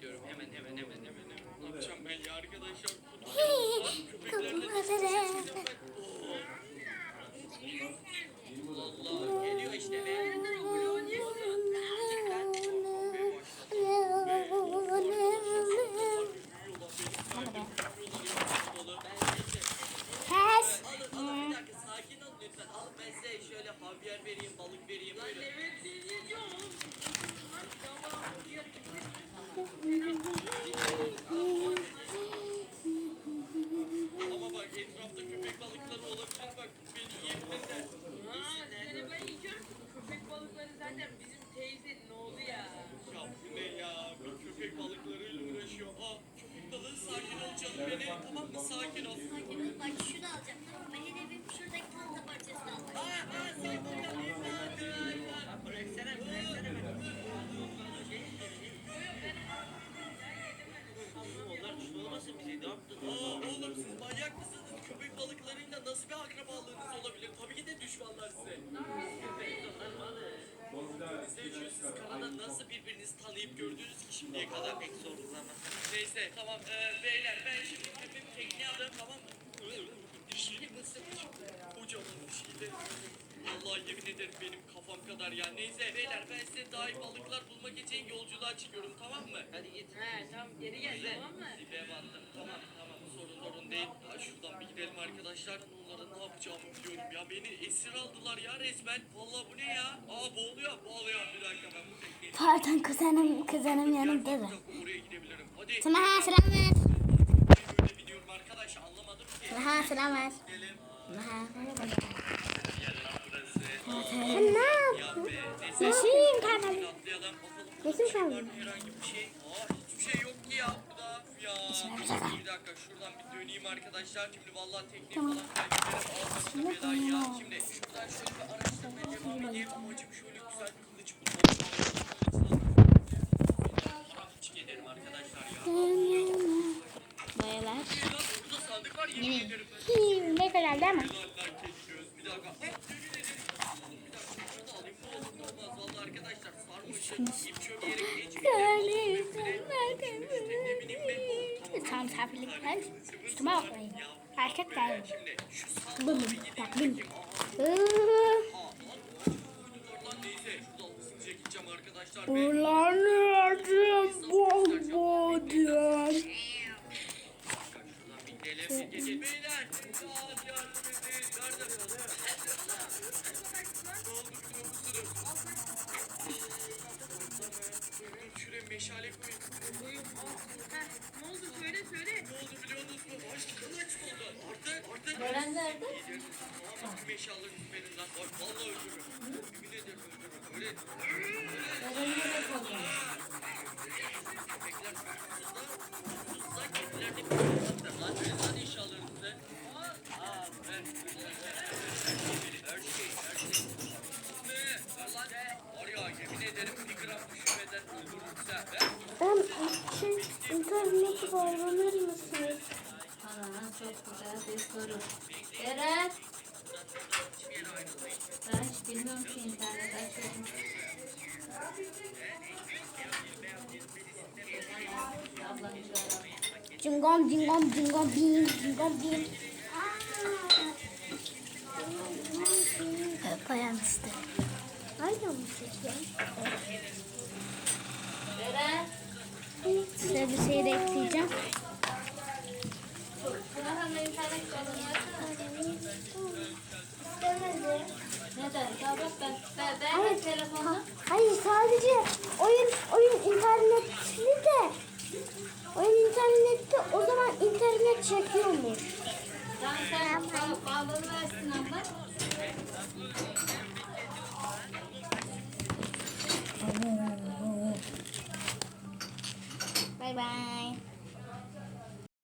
gidiyorum. Hemen hemen hemen hemen. hemen. Ne yapacağım ben ya arkadaşlar? Allah geliyor işte be. Pes. Alın alın bir dakika sakin olun lütfen. Alın ben size şöyle havyar vereyim, balık vereyim. Buyurun. Ama bak etrafta köpek balıkları olabilir bak. Beni yiyebilirler. Yani ben yiyeceğim. Köpek balıkları zaten bizim teyzenin oğlu ya. Ya bu ne ya? Bir köpek balıklarıyla uğraşıyor. Aa köpek balığı sakin ol canım beni. Tamam mı? Sakin ol. Sakin ol bak şunu alacağım tamam mı? Hele bir şuradaki tahta parçasını al. Aa, aa, sakin ol. İmdat. Bıraksana bıraksana beni. Onlar olmasın bize. Ne yaptın? Aa oğlum siz manyak mısınız? Köpek balıklarıyla nasıl bir akrabalığınız olabilir? Tabii ki de düşmanlar size. Karada nasıl birbirinizi tanıyıp gördünüz ki şimdiye kadar pek sorun ama. Neyse tamam ee, beyler ben şimdi köpek tekniği alırım tamam mı? Dişini ısırmış. Kocaman dişiyle. Vallahi yemin ederim benim kafam kadar ya. Neyse beyler ben size daha iyi balıklar bulmak için yolculuğa çıkıyorum tamam mı? Hadi git. He tamam geri gel tamam mı? Dibe battım. Tamam tamam sorun sorun değil. Ya şuradan bir gidelim arkadaşlar. Onların ne yapacağımı biliyorum ya. Beni esir aldılar ya resmen. Vallahi bu ne ya? Aa boğuluyor. Boğuluyor. Bir dakika ben bu tekneyi. Pardon kuzenim kuzenim yanımda da. Oraya gidebilirim. Hadi. Sana ha selam ver. Böyle biliyorum arkadaş anlamadım ki. Sana ha selam ver. Gidelim. Sana ha. Sen ne Ya yaptın? Bir şey var kaldı. Herhangi bir şey. Aa hiçbir şey yok ki ya burada. Ya. Bir dakika şuradan bir döneyim arkadaşlar. Şimdi vallahi tekniği falan kaybederim. Ağzımda belayı ya. Şimdi şuradan şöyle bir araştırmaya devam edeyim. Amacım şöyle güzel bir kılıç. Bayalar. Ne kadar değil mi? Gidelim. Beyler. Aa, yardım edin. Yardım. Ne oldu? Şuna mısırım? Dur şuraya meşale. Koyun verin lan. Eşyalarınızı. Aa. Ben? Aa, çok güzel. Eren. Ben hiç bilmiyorum ki internet açıyorum. Cingom cingom cingom bing cingom bing. Bayan işte. Aynen mı seçiyorum? Eren. Size bir de ekleyeceğim. zaten. Daha bak ben, ben, ben telefonda. Hayır sadece oyun